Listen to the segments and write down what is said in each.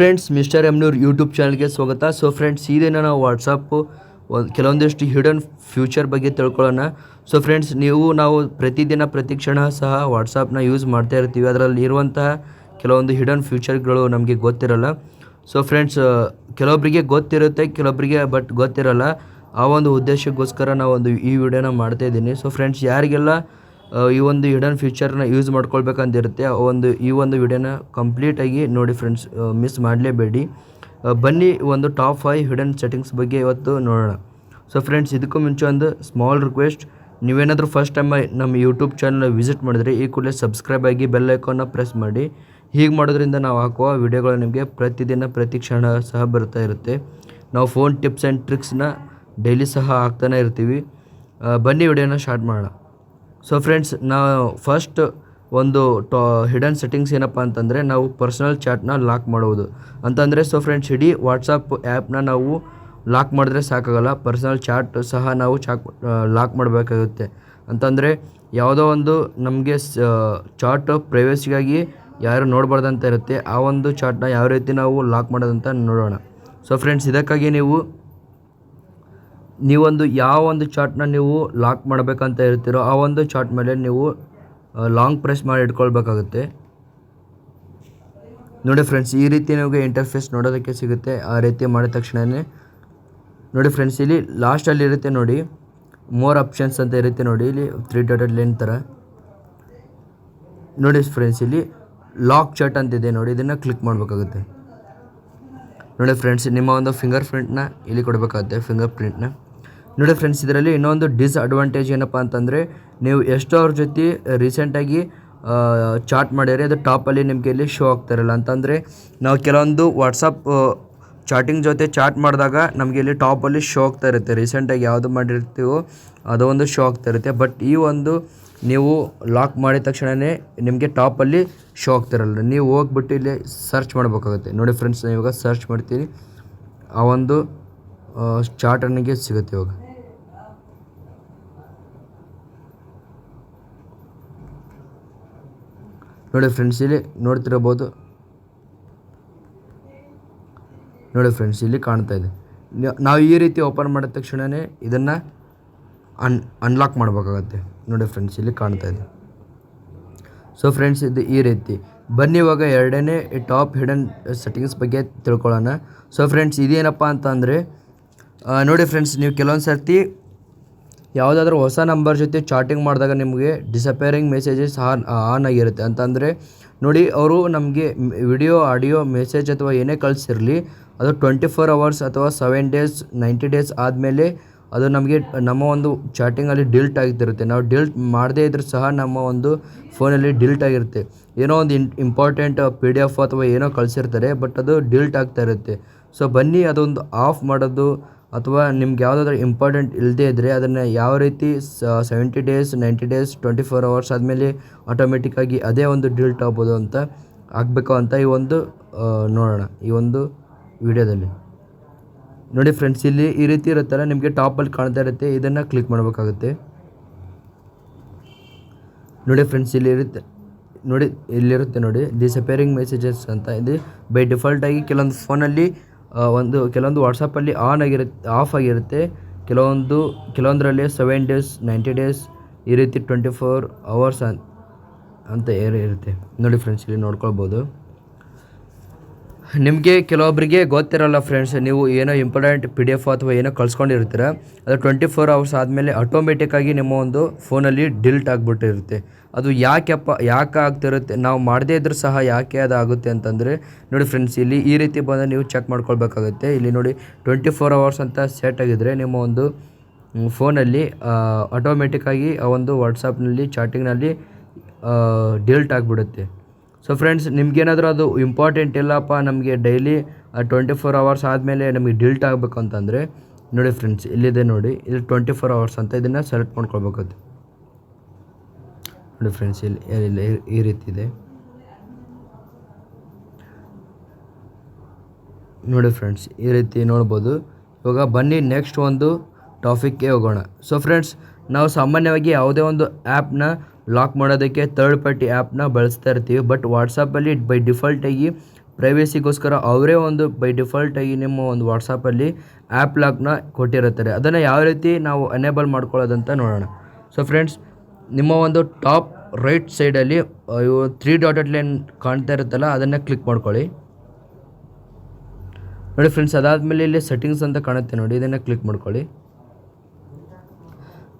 Friends, mister ಎಮ್ನೂರ್ YouTube ಚಾನಲ್ಗೆ ಸ್ವಾಗತ. So friends ಇದೇನ ದಿನ ನಾವು ವಾಟ್ಸಪ್ಪು ಒಂದು ಕೆಲವೊಂದಿಷ್ಟು ಹಿಡನ್ ಫ್ಯೂಚರ್ ಬಗ್ಗೆ ತಿಳ್ಕೊಳ್ಳೋಣ. ಸೊ ಫ್ರೆಂಡ್ಸ್, ನೀವು, ನಾವು ಪ್ರತಿದಿನ ಪ್ರತಿ ಕ್ಷಣ ಸಹ ವಾಟ್ಸಪ್ನ ಯೂಸ್ ಮಾಡ್ತಾ ಇರ್ತೀವಿ. ಅದರಲ್ಲಿ ಇರುವಂತಹ ಕೆಲವೊಂದು ಹಿಡನ್ ಫ್ಯೂಚರ್ಗಳು ನಮಗೆ ಗೊತ್ತಿರಲ್ಲ. ಸೊ ಫ್ರೆಂಡ್ಸ್ ಕೆಲವೊಬ್ಬರಿಗೆ ಗೊತ್ತಿರುತ್ತೆ ಕೆಲವೊಬ್ಬರಿಗೆ ಬಟ್ ಗೊತ್ತಿರಲ್ಲ. ಆ ಒಂದು ಉದ್ದೇಶಕ್ಕೋಸ್ಕರ ನಾವು ಒಂದು ಈ ವಿಡಿಯೋನ ಮಾಡ್ತಾ ಇದ್ದೀನಿ. ಸೊ ಫ್ರೆಂಡ್ಸ್, ಯಾರಿಗೆಲ್ಲ ಈ ಒಂದು ಹಿಡನ್ ಫ್ಯೂಚರ್ನ ಯೂಸ್ ಮಾಡ್ಕೊಳ್ಬೇಕಂತಿರುತ್ತೆ. ಒಂದು, ಈ ಒಂದು ವಿಡಿಯೋನ ಕಂಪ್ಲೀಟಾಗಿ ನೋಡಿ ಫ್ರೆಂಡ್ಸ್ ಮಿಸ್ ಮಾಡಲೇಬೇಡಿ. ಬನ್ನಿ ಒಂದು ಟಾಪ್ ಫೈವ್ ಹಿಡನ್ ಸೆಟ್ಟಿಂಗ್ಸ್ ಬಗ್ಗೆ ಇವತ್ತು ನೋಡೋಣ. ಸೊ ಫ್ರೆಂಡ್ಸ್ ಇದಕ್ಕೂ ಮುಂಚೆ ಒಂದು ಸ್ಮಾಲ್ ರಿಕ್ವೆಸ್ಟ್ ನೀವೇನಾದರೂ ಫಸ್ಟ್ ಟೈಮ್ ನಮ್ಮ ಯೂಟ್ಯೂಬ್ ಚಾನಲ್ ವಿಸಿಟ್ ಮಾಡಿದ್ರೆ ಈ ಕೂಡಲೇ ಸಬ್ಸ್ಕ್ರೈಬ್ ಆಗಿ ಬೆಲ್ ಐಕಾನ್ನ ಪ್ರೆಸ್ ಮಾಡಿ. ಹೀಗೆ ಮಾಡೋದ್ರಿಂದ ನಾವು ಹಾಕುವ ವಿಡಿಯೋಗಳು ನಿಮಗೆ ಪ್ರತಿದಿನ, ಪ್ರತಿ ಕ್ಷಣ ಸಹ ಬರ್ತಾ ಇರುತ್ತೆ. ನಾವು ಫೋನ್ ಟಿಪ್ಸ್ ಆ್ಯಂಡ್ ಟ್ರಿಕ್ಸ್ನ ಡೈಲಿ ಸಹ ಹಾಕ್ತಾನೆ ಇರ್ತೀವಿ. ಬನ್ನಿ ವಿಡಿಯೋನ ಸ್ಟಾರ್ಟ್ ಮಾಡೋಣ. ಸೊ ಫ್ರೆಂಡ್ಸ್ ನಾವು ಫಸ್ಟ್ ಒಂದು ಟಾ ಹಿಡನ್ ಸೆಟ್ಟಿಂಗ್ಸ್ ಏನಪ್ಪ ಅಂತಂದರೆ ನಾವು ಪರ್ಸನಲ್ ಚಾಟ್ನ ಲಾಕ್ ಮಾಡುವುದು ಅಂತಂದರೆ ಸೊ ಫ್ರೆಂಡ್ಸ್ ಇಡೀ ವಾಟ್ಸಪ್ ಆ್ಯಪ್ನ ನಾವು ಲಾಕ್ ಮಾಡಿದ್ರೆ ಸಾಕಾಗಲ್ಲ. ಪರ್ಸನಲ್ ಚಾಟ್ ಸಹ ನಾವು ಚಾಕ್ ಲಾಕ್ ಮಾಡಬೇಕಾಗುತ್ತೆ. ಅಂತಂದರೆ ಯಾವುದೋ ಒಂದು ನಮಗೆ ಚಾಟ್ ಪ್ರೈವೇಸಿಗಾಗಿ ಯಾರು ನೋಡಬಾರ್ದಂತ ಇರುತ್ತೆ, ಆ ಒಂದು ಚಾಟ್ನ ಯಾವ ರೀತಿ ನಾವು ಲಾಕ್ ಮಾಡೋದಂತ ನೋಡೋಣ. ಸೊ ಫ್ರೆಂಡ್ಸ್ ಇದಕ್ಕಾಗಿ ನೀವು ನೀವೊಂದು ಯಾವ ಒಂದು ಚಾರ್ಟ್ನ ನೀವು ಲಾಕ್ ಮಾಡಬೇಕಂತ ಇರ್ತೀರೋ ಆ ಒಂದು ಚಾರ್ಟ್ ಮೇಲೆ ನೀವು ಲಾಂಗ್ ಪ್ರೆಸ್ ಮಾಡಿ ಇಟ್ಕೊಳ್ಬೇಕಾಗುತ್ತೆ. ನೋಡಿ ಫ್ರೆಂಡ್ಸ್, ಈ ರೀತಿ ನಿಮಗೆ ಇಂಟರ್ಫೇಸ್ ನೋಡೋದಕ್ಕೆ ಸಿಗುತ್ತೆ. ಆ ರೀತಿ ಮಾಡಿದ ತಕ್ಷಣವೇ ನೋಡಿ ಫ್ರೆಂಡ್ಸ್, ಇಲ್ಲಿ ಲಾಸ್ಟಲ್ಲಿ ಇರುತ್ತೆ ನೋಡಿ ಮೋರ್ ಆಪ್ಷನ್ಸ್ ಅಂತ ಇರುತ್ತೆ ನೋಡಿ, ಇಲ್ಲಿ ತ್ರೀ ಡಾಟೆಡ್ ಲೈನ್ ಥರ. ನೋಡಿ ಫ್ರೆಂಡ್ಸ್, ಇಲ್ಲಿ ಲಾಕ್ ಚಾಟ್ ಅಂತಿದೆ ನೋಡಿ, ಇದನ್ನು ಕ್ಲಿಕ್ ಮಾಡಬೇಕಾಗುತ್ತೆ. ನೋಡಿ ಫ್ರೆಂಡ್ಸ್, ನಿಮ್ಮ ಒಂದು ಫಿಂಗರ್ ಪ್ರಿಂಟ್ನ ಇಲ್ಲಿ ಕೊಡಬೇಕಾಗುತ್ತೆ ಫಿಂಗರ್ ಪ್ರಿಂಟ್ನ ನೋಡಿ ಫ್ರೆಂಡ್ಸ್ ಇದರಲ್ಲಿ ಇನ್ನೊಂದು ಡಿಸ್ಅಡ್ವಾಂಟೇಜ್ ಏನಪ್ಪ ಅಂತಂದರೆ ನೀವು ಎಷ್ಟೋ ಅವ್ರ ಜೊತೆ ರೀಸೆಂಟಾಗಿ ಚಾಟ್ ಮಾಡಿದರೆ ಅದು ಟಾಪಲ್ಲಿ ನಿಮಗೆ ಇಲ್ಲಿ ಶೋ ಆಗ್ತಿರಲ್ಲ ಅಂತಂದರೆ ನಾವು ಕೆಲವೊಂದು ವಾಟ್ಸಪ್ ಚಾಟಿಂಗ್ ಜೊತೆ ಚಾಟ್ ಮಾಡಿದಾಗ ನಮಗೆ ಇಲ್ಲಿ ಟಾಪಲ್ಲಿ ಶೋ ಆಗ್ತಾ ಇರುತ್ತೆ. ರೀಸೆಂಟಾಗಿ ಯಾವುದು ಮಾಡಿರ್ತೀವೋ ಅದು ಒಂದು ಶೋ ಆಗ್ತಾ ಇರುತ್ತೆ. ಬಟ್ ಈ ಒಂದು ನೀವು ಲಾಕ್ ಮಾಡಿದ ತಕ್ಷಣವೇ ನಿಮಗೆ ಟಾಪಲ್ಲಿ ಶೋ ಆಗ್ತಿರಲ್ಲ ನೀವು ಹೋಗ್ಬಿಟ್ಟು ಇಲ್ಲಿ ಸರ್ಚ್ ಮಾಡಬೇಕಾಗುತ್ತೆ. ನೋಡಿ ಫ್ರೆಂಡ್ಸ್ ಇವಾಗ ಸರ್ಚ್ ಮಾಡ್ತೀನಿ. ಆ ಒಂದು ಚಾಟ್ ನನಗೆ ಸಿಗುತ್ತೆ ಇವಾಗ. ನೋಡಿ ಫ್ರೆಂಡ್ಸ್ ಇಲ್ಲಿ ನೋಡ್ತಿರಬಹುದು. ನೋಡಿ ಫ್ರೆಂಡ್ಸ್ ಇಲ್ಲಿ ಕಾಣ್ತಾ ಇದೆ. ನಾವು ಈ ರೀತಿ ಓಪನ್ ಮಾಡಿದ ತಕ್ಷಣವೇ ಇದನ್ನು ಅನ್ ಅನ್ಲಾಕ್ ಮಾಡಬೇಕಾಗತ್ತೆ. ನೋಡಿ ಫ್ರೆಂಡ್ಸ್ ಇಲ್ಲಿ ಕಾಣ್ತಾ ಇದೆ. ಸೊ ಫ್ರೆಂಡ್ಸ್ ಇದು ಈ ರೀತಿ. ಬನ್ನಿ ಇವಾಗ ಎರಡನೇ ಟಾಪ್ ಹಿಡನ್ ಸೆಟ್ಟಿಂಗ್ಸ್ ಬಗ್ಗೆ ತಿಳ್ಕೊಳ್ಳೋಣ. ಸೊ ಫ್ರೆಂಡ್ಸ್ ಇದೇನಪ್ಪ ಅಂತ ಅಂದರೆ ನೋಡಿ ಫ್ರೆಂಡ್ಸ್ ನೀವು ಕೆಲವೊಂದು ಸರ್ತಿ ಯಾವುದಾದ್ರೂ ಹೊಸ ನಂಬರ್ ಜೊತೆ ಚಾಟಿಂಗ್ ಮಾಡಿದಾಗ ನಿಮಗೆ ಡಿಸಪೇರಿಂಗ್ ಮೆಸೇಜಸ್ ಆನ್ ಆನ್ ಆಗಿರುತ್ತೆ. ಅಂತಂದರೆ ನೋಡಿ, ಅವರು ನಮಗೆ ವಿಡಿಯೋ, ಆಡಿಯೋ ಮೆಸೇಜ್ ಅಥವಾ ಏನೇ ಕಳಿಸಿರಲಿ, ಅದು ಟ್ವೆಂಟಿ ಫೋರ್ ಅವರ್ಸ್ ಅಥವಾ ಸೆವೆನ್ ಡೇಸ್ ನೈಂಟಿ ಡೇಸ್ ಆದಮೇಲೆ ಅದು ನಮಗೆ ನಮ್ಮ ಒಂದು ಚಾಟಿಂಗಲ್ಲಿ ಡಿಲ್ಟ್ ಆಗ್ತಿರುತ್ತೆ ನಾವು ಡಿಲ್ಟ್ ಮಾಡದೇ ಇದ್ರೂ ಸಹ ನಮ್ಮ ಒಂದು ಫೋನಲ್ಲಿ ಡಿಲ್ಟ್ ಆಗಿರುತ್ತೆ. ಏನೋ ಒಂದು in important P D F ಅಥವಾ ಏನೋ ಕಳಿಸಿರ್ತಾರೆ ಬಟ್ ಅದು ಡಿಲ್ಟ್ ಆಗ್ತಾ ಇರುತ್ತೆ. ಸೊ ಬನ್ನಿ, ಅದೊಂದು ಆಫ್ ಮಾಡೋದು ಅಥವಾ ನಿಮ್ಗೆ ಯಾವುದಾದ್ರೂ ಇಂಪಾರ್ಟೆಂಟ್ ಇಲ್ಲದೇ ಇದ್ದರೆ ಅದನ್ನು ಯಾವ ರೀತಿ seventy days ninety days twenty four hours ಆದಮೇಲೆ ಆಟೋಮೆಟಿಕ್ಕಾಗಿ ಅದೇ ಒಂದು ಡಿಲ್ಟ್ ಆಗ್ಬೋದು ಅಂತ ಆಗಬೇಕು ಅಂತ ಈ ಒಂದು ನೋಡೋಣ. ಈ ಒಂದು ವಿಡಿಯೋದಲ್ಲಿ. ನೋಡಿ ಫ್ರೆಂಡ್ಸ್ ಇಲ್ಲಿ ಈ ರೀತಿ ಇರುತ್ತಲ್ಲ, ನಿಮಗೆ ಟಾಪಲ್ಲಿ ಕಾಣ್ತಾ ಇರುತ್ತೆ, ಇದನ್ನು ಕ್ಲಿಕ್ ಮಾಡಬೇಕಾಗುತ್ತೆ. ನೋಡಿ ಫ್ರೆಂಡ್ಸ್ ಇಲ್ಲಿ ಇರುತ್ತೆ, ನೋಡಿ, ಇಲ್ಲಿರುತ್ತೆ ನೋಡಿ ಡಿಸಪೇರಿಂಗ್ ಮೆಸೇಜಸ್ ಅಂತ. ಇದು ಬೈ ಡಿಫಾಲ್ಟಾಗಿ ಕೆಲವೊಂದು ಫೋನಲ್ಲಿ ಒಂದು ಕೆಲವೊಂದು ವಾಟ್ಸಪ್ಪಲ್ಲಿ ಆನ್ ಆಗಿರುತ್ತೆ ಆಫ್ ಆಗಿರುತ್ತೆ. ಕೆಲವೊಂದು, ಕೆಲವೊಂದರಲ್ಲಿ ಸೆವೆನ್ ಡೇಸ್ ನೈಂಟಿ ಡೇಸ್ ಈ ರೀತಿ ಟ್ವೆಂಟಿ ಫೋರ್ ಅವರ್ಸ್ ಅಂತ ಇರುತ್ತೆ. ನೋಡಿ ಫ್ರೆಂಡ್ಸ್ ಇಲ್ಲಿ ನೋಡ್ಕೊಳ್ಬೋದು. ನಿಮಗೆ ಕೆಲವೊಬ್ಬರಿಗೆ ಗೊತ್ತಿರಲ್ಲ ಫ್ರೆಂಡ್ಸ್ ನೀವು ಏನೋ ಇಂಪಾರ್ಟೆಂಟ್ ಪಿ ಡಿ ಎಫ್ ಅಥವಾ ಏನೋ ಕಳ್ಸ್ಕೊಂಡಿರ್ತೀರ, ಅದು ಟ್ವೆಂಟಿ ಫೋರ್ ಅವರ್ಸ್ ಆದಮೇಲೆ ಆಟೋಮೆಟಿಕ್ಕಾಗಿ ನಿಮ್ಮ ಒಂದು ಫೋನಲ್ಲಿ ಡಿಲ್ಟ್ ಆಗಿಬಿಟ್ಟಿರುತ್ತೆ. ಅದು ಯಾಕೆಪ್ಪ ಯಾಕೆ ಆಗ್ತಿರುತ್ತೆ? ನಾವು ಮಾಡದೇ ಇದ್ರೂ ಸಹ ಯಾಕೆ ಅದು ಆಗುತ್ತೆ ಅಂತಂದರೆ, ನೋಡಿ ಫ್ರೆಂಡ್ಸ್ ಇಲ್ಲಿ ಈ ರೀತಿ ಬಂದು ನೀವು ಚೆಕ್ ಮಾಡ್ಕೊಳ್ಬೇಕಾಗುತ್ತೆ. ಇಲ್ಲಿ ನೋಡಿ ಟ್ವೆಂಟಿ ಫೋರ್ ಅವರ್ಸ್ ಅಂತ ಸೆಟ್ ಆಗಿದ್ದರೆ ನಿಮ್ಮ ಒಂದು ಫೋನಲ್ಲಿ ಆಟೋಮೆಟಿಕ್ಕಾಗಿ ಆ ಒಂದು ವಾಟ್ಸಪ್ನಲ್ಲಿ ಚಾಟಿಂಗ್ನಲ್ಲಿ ಡಿಲ್ಟ್ ಆಗಿಬಿಡುತ್ತೆ. ಸೊ ಫ್ರೆಂಡ್ಸ್ ನಿಮಗೇನಾದರೂ ಅದು ಇಂಪಾರ್ಟೆಂಟ್ ಇಲ್ಲಪ್ಪ, ನಮಗೆ ಡೈಲಿ ಟ್ವೆಂಟಿ ಫೋರ್ ಅವರ್ಸ್ ಆದಮೇಲೆ ನಮಗೆ ಡಿಲ್ಟ್ ಆಗಬೇಕು ಅಂತಂದರೆ ನೋಡಿ ಫ್ರೆಂಡ್ಸ್ ಇಲ್ಲಿದೆ ನೋಡಿ ಇದು ಟ್ವೆಂಟಿ ಫೋರ್ ಅವರ್ಸ್ ಅಂತ ಇದನ್ನು ಸೆಲೆಕ್ಟ್ ಮಾಡ್ಕೊಳ್ಬೇಕದು ನೋಡಿ ಫ್ರೆಂಡ್ಸ್ ಇಲ್ಲಿ ಇಲ್ಲಿ, ಈ- ರೀತಿ ಇದೆ. ನೋಡಿ ಫ್ರೆಂಡ್ಸ್ ಈ ರೀತಿ ನೋಡ್ಬೋದು. ಇವಾಗ ಬನ್ನಿ ನೆಕ್ಸ್ಟ್ ಒಂದು ಟಾಪಿಕ್ಗೆ ಹೋಗೋಣ. ಸೊ ಫ್ರೆಂಡ್ಸ್ ನಾವು ಸಾಮಾನ್ಯವಾಗಿ ಯಾವುದೇ ಒಂದು ಆ್ಯಪ್ನ ಲಾಕ್ ಮಾಡೋದಕ್ಕೆ ಥರ್ಡ್ ಪಾರ್ಟಿ ಆ್ಯಪ್ನ ಬಳಸ್ತಾ ಇರ್ತೀವಿ. ಬಟ್ ವಾಟ್ಸಪ್ಪಲ್ಲಿ ಬೈ ಡಿಫಾಲ್ಟಾಗಿ ಪ್ರೈವೇಸಿಗೋಸ್ಕರ ಅವರೇ ಒಂದು ಬೈ ಡಿಫಾಲ್ಟಾಗಿ ನಿಮ್ಮ ಒಂದು ವಾಟ್ಸಪ್ಪಲ್ಲಿ ಆ್ಯಪ್ ಲಾಕ್ನ ಕೊಟ್ಟಿರುತ್ತಾರೆ. ಅದನ್ನು ಯಾವ ರೀತಿ ನಾವು ಅನೇಬಲ್ ಮಾಡ್ಕೊಳ್ಳೋದಂತ ನೋಡೋಣ. ಸೊ ಫ್ರೆಂಡ್ಸ್ ನಿಮ್ಮ ಒಂದು ಟಾಪ್ ರೈಟ್ ಸೈಡಲ್ಲಿ ಇವು ತ್ರೀ ಡಾಟೆಡ್ ಲೈನ್ ಕಾಣ್ತಾ ಇರುತ್ತಲ್ಲ, ಅದನ್ನು ಕ್ಲಿಕ್ ಮಾಡ್ಕೊಳ್ಳಿ. ನೋಡಿ ಫ್ರೆಂಡ್ಸ್ ಅದಾದಮೇಲೆ ಇಲ್ಲಿ ಸೆಟ್ಟಿಂಗ್ಸ್ ಅಂತ ಕಾಣುತ್ತೆ ನೋಡಿ, ಇದನ್ನು ಕ್ಲಿಕ್ ಮಾಡ್ಕೊಳ್ಳಿ.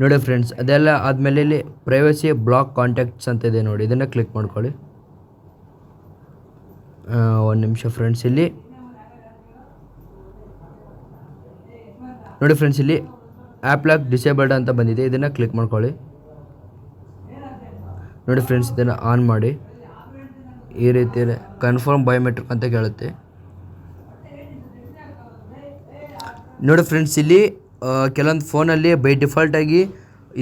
ನೋಡಿ ಫ್ರೆಂಡ್ಸ್ ಅದೆಲ್ಲ ಆದಮೇಲೆ ಇಲ್ಲಿ ಪ್ರೈವಸಿ ಬ್ಲಾಕ್ ಕಾಂಟ್ಯಾಕ್ಟ್ಸ್ ಅಂತ ಇದೆ ನೋಡಿ, ಇದನ್ನು ಕ್ಲಿಕ್ ಮಾಡ್ಕೊಳ್ಳಿ. ಒಂದು ನಿಮಿಷ ಫ್ರೆಂಡ್ಸ್ ಇಲ್ಲಿ ನೋಡಿ ಫ್ರೆಂಡ್ಸ್ ಇಲ್ಲಿ ಆ್ಯಪ್ ಲಾಕ್ ಡಿಸೇಬಲ್ಡ್ ಅಂತ ಬಂದಿದೆ, ಇದನ್ನು ಕ್ಲಿಕ್ ಮಾಡ್ಕೊಳ್ಳಿ. ನೋಡಿ ಫ್ರೆಂಡ್ಸ್ ಇದನ್ನು ಆನ್ ಮಾಡಿ. ಈ ರೀತಿ ಕನ್ಫರ್ಮ್ ಬಯೋಮೆಟ್ರಿಕ್ ಅಂತ ಕೇಳುತ್ತೆ. ನೋಡಿ ಫ್ರೆಂಡ್ಸ್ ಇಲ್ಲಿ ಕೆಲವೊಂದು ಫೋನಲ್ಲಿ ಬೈ ಡಿಫಾಲ್ಟಾಗಿ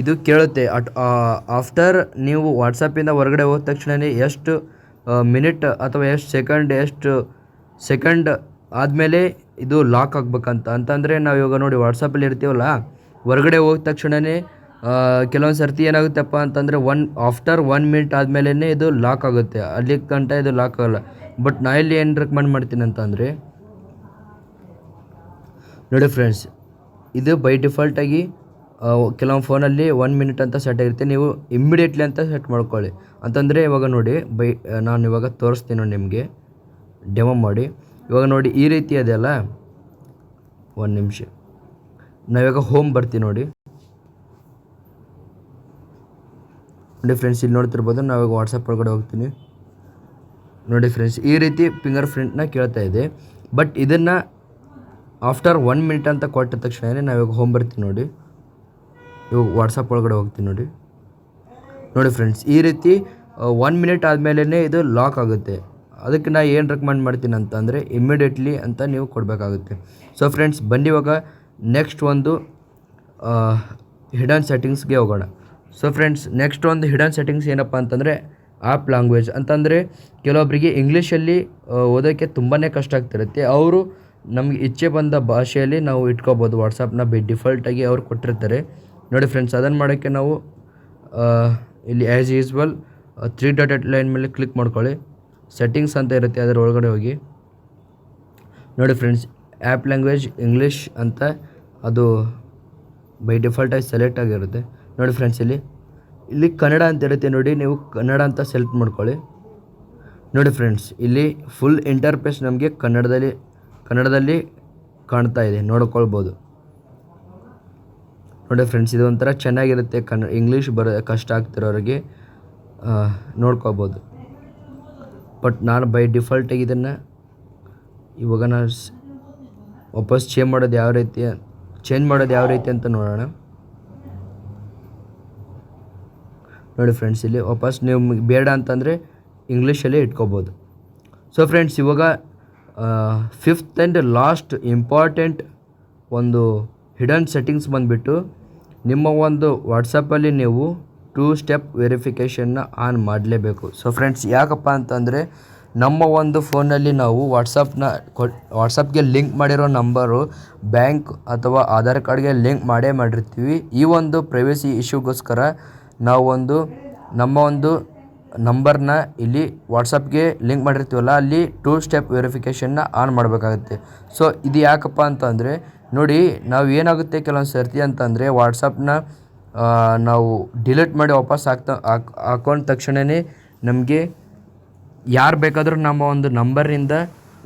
ಇದು ಕೇಳುತ್ತೆ. ಅಟ್ ಆಫ್ಟರ್ ನೀವು ವಾಟ್ಸಪ್ಪಿಂದ ಹೊರಗಡೆ ಹೋದ ತಕ್ಷಣವೇ ಎಷ್ಟು ಮಿನಿಟ್ ಅಥವಾ ಎಷ್ಟು ಸೆಕೆಂಡ್ ಎಷ್ಟು ಸೆಕೆಂಡ್ ಆದಮೇಲೆ ಇದು ಲಾಕ್ ಆಗ್ಬೇಕಂತ. ಅಂತಂದರೆ ನಾವು ಇವಾಗ ನೋಡಿ ವಾಟ್ಸಪ್ಪಲ್ಲಿ ಇರ್ತೀವಲ್ಲ, ಹೊರಗಡೆ ಹೋದ ತಕ್ಷಣವೇ ಕೆಲವೊಂದು ಸರ್ತಿ ಏನಾಗುತ್ತಪ್ಪ ಅಂತಂದರೆ ಒನ್, ಆಫ್ಟರ್ ಒನ್ ಮಿನಿಟ್ ಆದಮೇಲೆ ಇದು ಲಾಕ್ ಆಗುತ್ತೆ. ಅಲ್ಲಿ ಗಂಟ ಇದು ಲಾಕ್ ಆಗಲ್ಲ. ಬಟ್ ನಾ ಇಲ್ಲಿ ಏನು ರೆಕಮೆಂಡ್ ಮಾಡ್ತೀನಿ ಅಂತಂದರೆ, ನೋಡಿ ಫ್ರೆಂಡ್ಸ್ ಇದು ಬೈ ಡಿಫಾಲ್ಟಾಗಿ ಕೆಲವೊಂದು ಫೋನಲ್ಲಿ ಒನ್ ಮಿನಿಟ್ ಅಂತ ಸೆಟ್ ಆಗಿರುತ್ತೆ. ನೀವು ಇಮ್ಮಿಡಿಯೇಟ್ಲಿ ಅಂತ ಸೆಟ್ ಮಾಡ್ಕೊಳ್ಳಿ. ಅಂತಂದರೆ ಇವಾಗ ನೋಡಿ, ಬೈ ನಾನು ಇವಾಗ ತೋರಿಸ್ತೀನಿ ನಿಮಗೆ. ಡೆಮೋ ಮಾಡಿ. ಇವಾಗ ನೋಡಿ, ಈ ರೀತಿ ಅದೆಲ್ಲ ಒಂದು ನಿಮಿಷ. ನಾವಿವಾಗ ಹೋಮ್ ಬರ್ತೀವಿ ನೋಡಿ. ನೋಡಿ ಫ್ರೆಂಡ್ಸ್ ಇಲ್ಲಿ ನೋಡ್ತಿರ್ಬೋದು, ನಾವಿವಾಗ ವಾಟ್ಸಪ್ ಒಳಗಡೆ ಹೋಗ್ತೀನಿ. ನೋಡಿ ಫ್ರೆಂಡ್ಸ್ ಈ ರೀತಿ ಫಿಂಗರ್ ಪ್ರಿಂಟ್ನ ಕೇಳ್ತಾ ಇದೆ. ಬಟ್ ಇದನ್ನು ಆಫ್ಟರ್ ಒನ್ ಮಿನಿಟ್ ಅಂತ ಕೊಟ್ಟ ತಕ್ಷಣ ಇವಾಗ ಹೋಮ್ ಬರ್ತೀವಿ ನೋಡಿ. ಇವಾಗ ವಾಟ್ಸಪ್ ಒಳಗಡೆ ಹೋಗ್ತೀನಿ ನೋಡಿ. ನೋಡಿ ಫ್ರೆಂಡ್ಸ್ ಈ ರೀತಿ ಒನ್ ಮಿನಿಟ್ ಆದಮೇಲೇ ಇದು ಲಾಕ್ ಆಗುತ್ತೆ. ಅದಕ್ಕೆ ನಾ ಏನು ರೆಕಮೆಂಡ್ ಮಾಡ್ತೀನಿ ಅಂತಂದರೆ ಇಮ್ಮಿಡಿಯೇಟ್ಲಿ ಅಂತ ನೀವು ಕೊಡಬೇಕಾಗುತ್ತೆ. ಸೊ ಫ್ರೆಂಡ್ಸ್ ಬನ್ನಿ ಇವಾಗ ನೆಕ್ಸ್ಟ್ ಒಂದು ಹಿಡನ್ ಸೆಟ್ಟಿಂಗ್ಸ್ಗೆ ಹೋಗೋಣ. ಸೊ ಫ್ರೆಂಡ್ಸ್ ನೆಕ್ಸ್ಟ್ ಒಂದು ಹಿಡನ್ ಸೆಟ್ಟಿಂಗ್ಸ್ ಏನಪ್ಪ ಅಂತಂದರೆ ಆ್ಯಪ್ ಲ್ಯಾಂಗ್ವೇಜ್ ಅಂತಂದರೆ ಕೆಲವೊಬ್ಬರಿಗೆ ಇಂಗ್ಲೀಷಲ್ಲಿ ಓದೋಕ್ಕೆ ತುಂಬಾ ಕಷ್ಟ ಆಗ್ತಿರುತ್ತೆ. ಅವರು ನಮಗೆ ಇಚ್ಛೆ ಬಂದ ಭಾಷೆಯಲ್ಲಿ ನಾವು ಇಟ್ಕೋಬೋದು. ವಾಟ್ಸಪ್ನ ಬಿ ಡಿಫಾಲ್ಟಾಗಿ ಅವ್ರು ಕೊಟ್ಟಿರ್ತಾರೆ. ನೋಡಿ ಫ್ರೆಂಡ್ಸ್ ಅದನ್ನು ಮಾಡೋಕ್ಕೆ ನಾವು ಇಲ್ಲಿ as usual three dot at line ಮೇಲೆ ಕ್ಲಿಕ್ ಮಾಡ್ಕೊಳ್ಳಿ. ಸೆಟ್ಟಿಂಗ್ಸ್ ಅಂತ ಇರುತ್ತೆ ಅದರ ಒಳಗಡೆ ಹೋಗಿ. ನೋಡಿ ಫ್ರೆಂಡ್ಸ್ ಆ್ಯಪ್ ಲ್ಯಾಂಗ್ವೇಜ್ ಇಂಗ್ಲೀಷ್ ಅಂತ ಅದು ಬೈ ಡಿಫಾಲ್ಟಾಗಿ ಸೆಲೆಕ್ಟ್ ಆಗಿರುತ್ತೆ. ನೋಡಿ ಫ್ರೆಂಡ್ಸ್ ಇಲ್ಲಿ ಇಲ್ಲಿ ಕನ್ನಡ ಅಂತ ಇರುತ್ತೆ ನೋಡಿ, ನೀವು ಕನ್ನಡ ಅಂತ ಸೆಲೆಕ್ಟ್ ಮಾಡ್ಕೊಳ್ಳಿ. ನೋಡಿ ಫ್ರೆಂಡ್ಸ್ ಇಲ್ಲಿ ಫುಲ್ ಇಂಟರ್ಫೇಸ್ ನಮಗೆ ಕನ್ನಡದಲ್ಲಿ ಕನ್ನಡದಲ್ಲಿ ಕಾಣ್ತಾ ಇದೆ, ನೋಡ್ಕೊಳ್ಬೋದು. ನೋಡಿ ಫ್ರೆಂಡ್ಸ್ ಇದು ಒಂಥರ ಚೆನ್ನಾಗಿರುತ್ತೆ. ಕನ್ನ ಇಂಗ್ಲೀಷ್ ಬರೋ, ಕಷ್ಟ ಆಗ್ತಿರೋರಿಗೆ ನೋಡ್ಕೋಬೋದು ಬಟ್ ನಾನು ಬೈ ಡಿಫಾಲ್ಟಾಗಿ ಇದನ್ನು ಇವಾಗ ನಾನು ವಾಪಸ್ ಚೇಂಜ್ ಮಾಡೋದು ಯಾವ ರೀತಿ ಚೇಂಜ್ ಮಾಡೋದು ಯಾವ ರೀತಿ ಅಂತ ನೋಡೋಣ. ನೋಡಿ ಫ್ರೆಂಡ್ಸ್ ಇಲ್ಲಿ ವಾಪಸ್ ನಿಮ್ಗೆ ಬೇಡ ಅಂತಂದರೆ ಇಂಗ್ಲೀಷಲ್ಲೇ ಇಟ್ಕೋಬೋದು ಸೊ ಫ್ರೆಂಡ್ಸ್ ಇವಾಗ ಫಿಫ್ತ್ ಆ್ಯಂಡ್ ಲಾಸ್ಟ್ ಇಂಪಾರ್ಟೆಂಟ್ ಒಂದು ಹಿಡನ್ ಸೆಟ್ಟಿಂಗ್ಸ್ ಬಂದುಬಿಟ್ಟು ನಿಮ್ಮ ಒಂದು ವಾಟ್ಸಪ್ಪಲ್ಲಿ ನೀವು ಟೂ ಸ್ಟೆಪ್ ವೆರಿಫಿಕೇಷನ್ನ ಆನ್ ಮಾಡಲೇಬೇಕು. ಸೊ ಫ್ರೆಂಡ್ಸ್ ಯಾಕಪ್ಪ ಅಂತಂದರೆ ನಮ್ಮ ಒಂದು ಫೋನಲ್ಲಿ ನಾವು ವಾಟ್ಸಪ್ನ ವಾಟ್ಸಪ್ಗೆ ಲಿಂಕ್ ಮಾಡಿರೋ ನಂಬರು ಬ್ಯಾಂಕ್ ಅಥವಾ ಆಧಾರ್ ಕಾರ್ಡ್ಗೆ ಲಿಂಕ್ ಮಾಡೇ ಮಾಡಿರ್ತೀವಿ. ಈ ಒಂದು ಪ್ರೈವೇಸಿ ಇಶ್ಯೂಗೋಸ್ಕರ ಒಂದು ನಮ್ಮ ಒಂದು ನಂಬರ್ನ ಇಲ್ಲಿ ವಾಟ್ಸಪ್ಗೆ ಲಿಂಕ್ ಮಾಡಿರ್ತೀವಲ್ಲ, ಅಲ್ಲಿ ಟೂ ಸ್ಟೆಪ್ ವೆರಿಫಿಕೇಷನ್ನ ಆನ್ ಮಾಡಬೇಕಾಗುತ್ತೆ. ಸೊ, ಇದು ಯಾಕಪ್ಪ ಅಂತಂದರೆ, ನೋಡಿ, ನಾವು ಏನಾಗುತ್ತೆ ಕೆಲವೊಂದು ಸರ್ತಿ ಅಂತಂದರೆ, ವಾಟ್ಸಪ್ನ ನಾವು ಡಿಲೀಟ್ ಮಾಡಿ ವಾಪಸ್ ಹಾಕ್ತಾ, ಹಾಕ್, ಹಾಕೊಂಡ ತಕ್ಷಣವೇ ನಮಗೆ ಯಾರು ಬೇಕಾದರೂ ನಮ್ಮ ಒಂದು ನಂಬರಿಂದ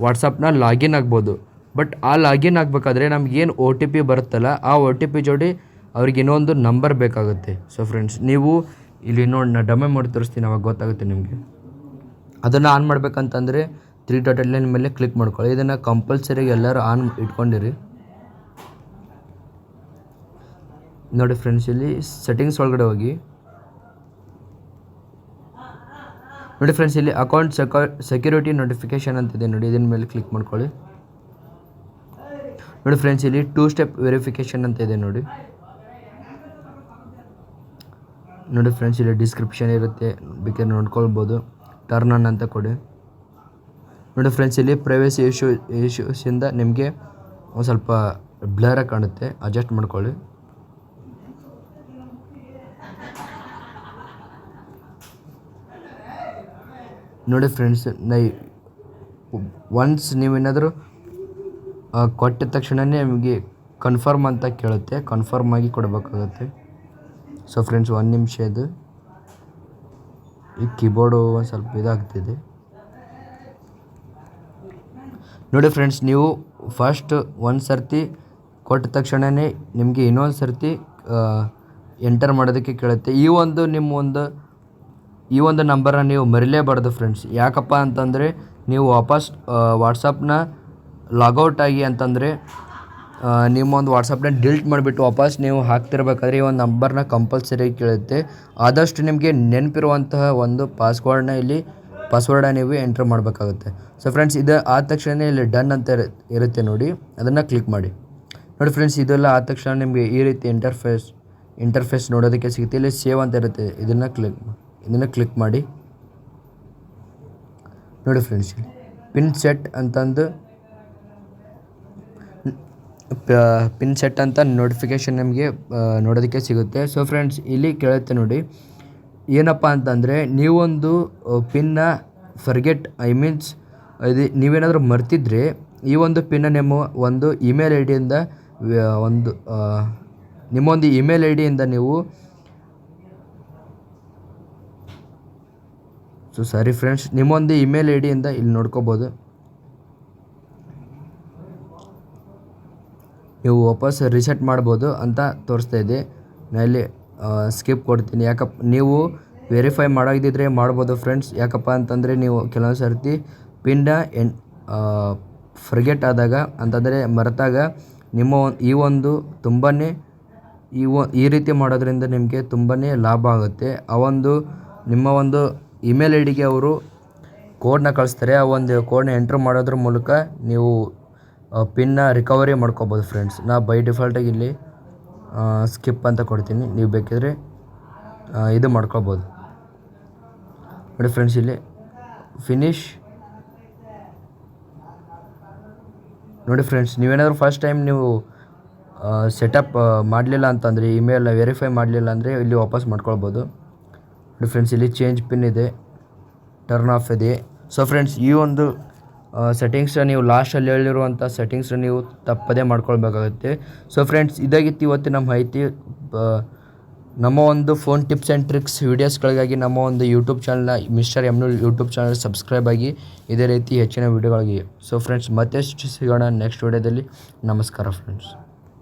ವಾಟ್ಸಪ್ನ ಲಾಗಿನ್ ಆಗ್ಬೋದು. ಬಟ್ ಆ ಲಾಗಿನ್ ಆಗಬೇಕಾದ್ರೆ ನಮಗೇನು ಓ ಟಿ ಪಿ ಬರುತ್ತಲ್ಲ, ಆ ಓ ಟಿ ಪಿ ಜೋಡಿ ಅವ್ರಿಗೆ ಇನ್ನೊಂದು ನಂಬರ್ ಬೇಕಾಗುತ್ತೆ. ಸೊ, ಫ್ರೆಂಡ್ಸ್, ನೀವು ಇಲ್ಲಿ ನೋಡಿ ನಾನು ಡಮೆ ಮಾಡಿ ತೋರಿಸ್ತೀನಿ, ಅವಾಗ ಗೊತ್ತಾಗುತ್ತೆ ನಿಮಗೆ. ಅದನ್ನು ಆನ್ ಮಾಡಬೇಕಂತಂದರೆ ತ್ರೀ ಡಾಟ್ ಲೈನ್ ಮೇಲೆ ಕ್ಲಿಕ್ ಮಾಡ್ಕೊಳ್ಳಿ. ಇದನ್ನು ಕಂಪಲ್ಸರಿಯಾಗಿ ಎಲ್ಲರೂ ಆನ್ ಇಟ್ಕೊಂಡಿರಿ. ನೋಡಿ ಫ್ರೆಂಡ್ಸ್ ಇಲ್ಲಿ ಸೆಟ್ಟಿಂಗ್ಸ್ ಒಳಗಡೆ ಹೋಗಿ. ನೋಡಿ ಫ್ರೆಂಡ್ಸ್ ಇಲ್ಲಿ ಅಕೌಂಟ್ ಸೆಕ್ಯೂ ಸೆಕ್ಯೂರಿಟಿ ನೋಟಿಫಿಕೇಶನ್ ಅಂತಿದೆ ನೋಡಿ ಇದನ್ನ ಮೇಲೆ ಕ್ಲಿಕ್ ಮಾಡ್ಕೊಳ್ಳಿ. ನೋಡಿ ಫ್ರೆಂಡ್ಸ್ ಇಲ್ಲಿ ಟೂ ಸ್ಟೆಪ್ ವೆರಿಫಿಕೇಶನ್ ಅಂತ ಇದೆ ನೋಡಿ. ನೋಡಿ ಫ್ರೆಂಡ್ಸ್ ಇಲ್ಲಿ ಡಿಸ್ಕ್ರಿಪ್ಷನ್ ಇರುತ್ತೆ. ಬೇಕಾದ್ರೆ ನೋಡ್ಕೊಳ್ಬೋದು. ಟರ್ನ್ ಆನ್ ಅಂತ ಕೊಡಿ. ನೋಡಿ ಫ್ರೆಂಡ್ಸ್ ಇಲ್ಲಿ ಪ್ರೈವೇಸಿ ಇಶ್ಯೂ ಇಶ್ಯೂಸಿಂದ ನಿಮಗೆ ಒಂದು ಸ್ವಲ್ಪ ಬ್ಲರಾಗಿ ಕಾಣುತ್ತೆ. ಅಡ್ಜಸ್ಟ್ ಮಾಡ್ಕೊಳ್ಳಿ. ನೋಡಿ ಫ್ರೆಂಡ್ಸ್ ನೈ ಒನ್ಸ್ ನೀವೇನಾದರೂ ಕೊಟ್ಟ ತಕ್ಷಣವೇ ನಿಮಗೆ ಕನ್ಫರ್ಮ್ ಅಂತ ಕೇಳುತ್ತೆ. ಕನ್ಫರ್ಮ್ ಆಗಿ ಕೊಡಬೇಕಾಗುತ್ತೆ. ಸೊ ಫ್ರೆಂಡ್ಸ್ ಒಂದು ನಿಮಿಷ ಇದು ಈ ಕೀಬೋರ್ಡು ಒಂದು ಸ್ವಲ್ಪ ಇದಾಗ್ತಿದೆ. ನೋಡಿ ಫ್ರೆಂಡ್ಸ್ ನೀವು ಫಸ್ಟ್ ಒಂದು ಸರ್ತಿ ಕೊಟ್ಟ ತಕ್ಷಣವೇ ನಿಮಗೆ ಇನ್ನೊಂದು ಸರ್ತಿ ಎಂಟರ್ ಮಾಡೋದಕ್ಕೆ ಕೇಳುತ್ತೆ. ಈ ಒಂದು ನಿಮ್ಮ ಒಂದು, ಈ ಒಂದು ನಂಬರನ್ನ ನೀವು ಮರಿಲೇಬಾರ್ದು ಫ್ರೆಂಡ್ಸ್ ಯಾಕಪ್ಪ ಅಂತಂದರೆ ನೀವು ವಾಪಸ್ ವಾಟ್ಸಪ್ನ ಲಾಗೌಟ್ ಆಗಿ ಅಂತಂದರೆ ನಿಮ್ಮ ಒಂದು ವಾಟ್ಸಪ್ನ ಡಿಲೀಟ್ ಮಾಡಿಬಿಟ್ಟು ವಾಪಸ್ ನೀವು ಹಾಕ್ತಿರ್ಬೇಕಾದ್ರೆ ಈ ಒಂದು ನಂಬರ್ನ ಕಂಪಲ್ಸರಿ ಕೇಳುತ್ತೆ. ಆದಷ್ಟು ನಿಮಗೆ ನೆನಪಿರುವಂತಹ ಒಂದು ಪಾಸ್ವರ್ಡ್ನ ಇಲ್ಲಿ ಪಾಸ್ವರ್ಡ ನೀವು ಎಂಟ್ರ್ ಮಾಡಬೇಕಾಗುತ್ತೆ. ಸೊ ಫ್ರೆಂಡ್ಸ್ ಇದು ಆದ ತಕ್ಷಣ ಇಲ್ಲಿ ಡನ್ ಅಂತ ಇರು- ಇರುತ್ತೆ ನೋಡಿ. ಅದನ್ನು ಕ್ಲಿಕ್ ಮಾಡಿ. ನೋಡಿ ಫ್ರೆಂಡ್ಸ್ ಇದೆಲ್ಲ ಆದ ತಕ್ಷಣ ನಿಮಗೆ ಈ ರೀತಿ ಇಂಟರ್ಫೇಸ್ ಇಂಟರ್ಫೇಸ್ ನೋಡೋದಕ್ಕೆ ಸಿಗುತ್ತೆ. ಇಲ್ಲಿ ಸೇವ್ ಅಂತ ಇರುತ್ತೆ. ಇದನ್ನು ಕ್ಲಿಕ್ ಇದನ್ನು ಕ್ಲಿಕ್ ಮಾಡಿ. ನೋಡಿ ಫ್ರೆಂಡ್ಸ್ ಪಿನ್ ಸೆಟ್ ಅಂತಂದು ಪಿನ್ ಸೆಟ್ ಅಂತ ನೋಟಿಫಿಕೇಷನ್ ನಿಮಗೆ ನೋಡೋದಕ್ಕೆ ಸಿಗುತ್ತೆ. ಸೊ ಫ್ರೆಂಡ್ಸ್ ಇಲ್ಲಿ ಕೇಳುತ್ತೆ ನೋಡಿ. ಏನಪ್ಪ ಅಂತಂದರೆ, ನೀವೊಂದು ಪಿನ್ನ ಫರ್ಗೆಟ್ ಐ ಮೀನ್ಸ್ ಇದು ನೀವೇನಾದರೂ ಮರ್ತಿದ್ರೆ, ಈ ಒಂದು ಪಿನ್ನ ನಿಮ್ಮ ಒಂದು ಇಮೇಲ್ ಐ ಡಿಯಿಂದ ಒಂದು ನಿಮ್ಮೊಂದು ಇಮೇಲ್ ಐ ಡಿಯಿಂದ ನೀವು ಸೊ ಸಾರಿ ಫ್ರೆಂಡ್ಸ್ ನಿಮ್ಮೊಂದು ಇಮೇಲ್ ಐ ಡಿಯಿಂದ ಇಲ್ಲಿ ನೋಡ್ಕೋಬೋದು. ನೀವು ವಾಪಸ್ ರಿಸೆಟ್ ಮಾಡ್ಬೋದು ಅಂತ ತೋರಿಸ್ತಾ ಇದೆ. ನಾನು ಇಲ್ಲಿ ಸ್ಕಿಪ್ ಕೊಡ್ತೀನಿ. ಯಾಕಪ್ಪ ನೀವು ವೆರಿಫೈ ಮಾಡೋದಿದ್ರೆ ಮಾಡ್ಬೋದು ಫ್ರೆಂಡ್ಸ್ ಯಾಕಪ್ಪ ಅಂತಂದರೆ ನೀವು ಕೆಲವೊಂದು ಸರ್ತಿ ಪಿನ್ನ ಎನ್ ಫರ್ಗೆಟ್ ಆದಾಗ, ಅಂತಂದರೆ ಮರೆತಾಗ ನಿಮ್ಮ ಈ ಒಂದು ತುಂಬಾ ಈ ಒ, ಈ ರೀತಿ ಮಾಡೋದ್ರಿಂದ ನಿಮಗೆ ತುಂಬಾ ಲಾಭ ಆಗುತ್ತೆ. ಆ ಒಂದು, ನಿಮ್ಮ ಒಂದು ಇಮೇಲ್ ಐ ಡಿಗೆ ಅವರು ಕೋಡ್ನ ಕಳಿಸ್ತಾರೆ. ಆ ಒಂದು ಕೋಡ್ನ ಎಂಟ್ರ್ ಮಾಡೋದ್ರ ಮೂಲಕ ನೀವು ಪಿನ್ನ ರಿಕವರಿ ಮಾಡ್ಕೋಬೋದು ಫ್ರೆಂಡ್ಸ್ ನಾ ಬೈ ಡಿಫಾಲ್ಟಾಗಿ ಇಲ್ಲಿ ಸ್ಕಿಪ್ ಅಂತ ಕೊಡ್ತೀನಿ. ನೀವು ಬೇಕಿದ್ರೆ ಇದು ಮಾಡ್ಕೋಬೋದು. ನೋಡಿ ಫ್ರೆಂಡ್ಸ್ ಇಲ್ಲಿ ಫಿನಿಶ್ ನೋಡಿ ಫ್ರೆಂಡ್ಸ್ ನೀವೇನಾದರೂ ಫಸ್ಟ್ ಟೈಮ್ ನೀವು ಸೆಟಪ್ ಮಾಡಲಿಲ್ಲ ಅಂತಂದರೆ ಇಮೇಲ್ ವೆರಿಫೈ ಮಾಡಲಿಲ್ಲ ಅಂದರೆ ಇಲ್ಲಿ ವಾಪಸ್ ಮಾಡ್ಕೊಳ್ಬೋದು. ನೋಡಿ ಫ್ರೆಂಡ್ಸ್ ಇಲ್ಲಿ ಚೇಂಜ್ ಪಿನ್ ಇದೆ. ಟರ್ನ್ ಆಫ್ ಇದೆ. ಸೊ ಫ್ರೆಂಡ್ಸ್ ಈ ಒಂದು ಸೆಟ್ಟಿಂಗ್ಸ್ ನೀವು ಲಾಸ್ಟಲ್ಲಿ ಹೇಳಿರುವಂಥ ಸೆಟ್ಟಿಂಗ್ಸ್ ನೀವು ತಪ್ಪದೇ ಮಾಡ್ಕೊಳ್ಬೇಕಾಗುತ್ತೆ. ಸೊ ಫ್ರೆಂಡ್ಸ್ ಇದಾಗಿತ್ತು ಇವತ್ತು ನಮ್ಮ ಐತಿ ನಮ್ಮ ಒಂದು ಫೋನ್ ಟಿಪ್ಸ್ ಆ್ಯಂಡ್ ಟ್ರಿಕ್ಸ್ ವೀಡಿಯೋಸ್ಗಳಿಗಾಗಿ ನಮ್ಮ ಒಂದು ಯೂಟ್ಯೂಬ್ ಚಾನಲ್ನ ಮಿಸ್ಟರ್ ಎಮ್ನು ಯೂಟ್ಯೂಬ್ ಚಾನಲ್ ಸಬ್ಸ್ಕ್ರೈಬ್ ಆಗಿ ಇದೇ ರೀತಿ ಹೆಚ್ಚಿನ ವೀಡಿಯೋಗಳಿಗೆ ಸೊ ಫ್ರೆಂಡ್ಸ್ ಮತ್ತೆ ಸಿಗೋಣ ನೆಕ್ಸ್ಟ್ ವೀಡಿಯೋದಲ್ಲಿ ನಮಸ್ಕಾರ ಫ್ರೆಂಡ್ಸ್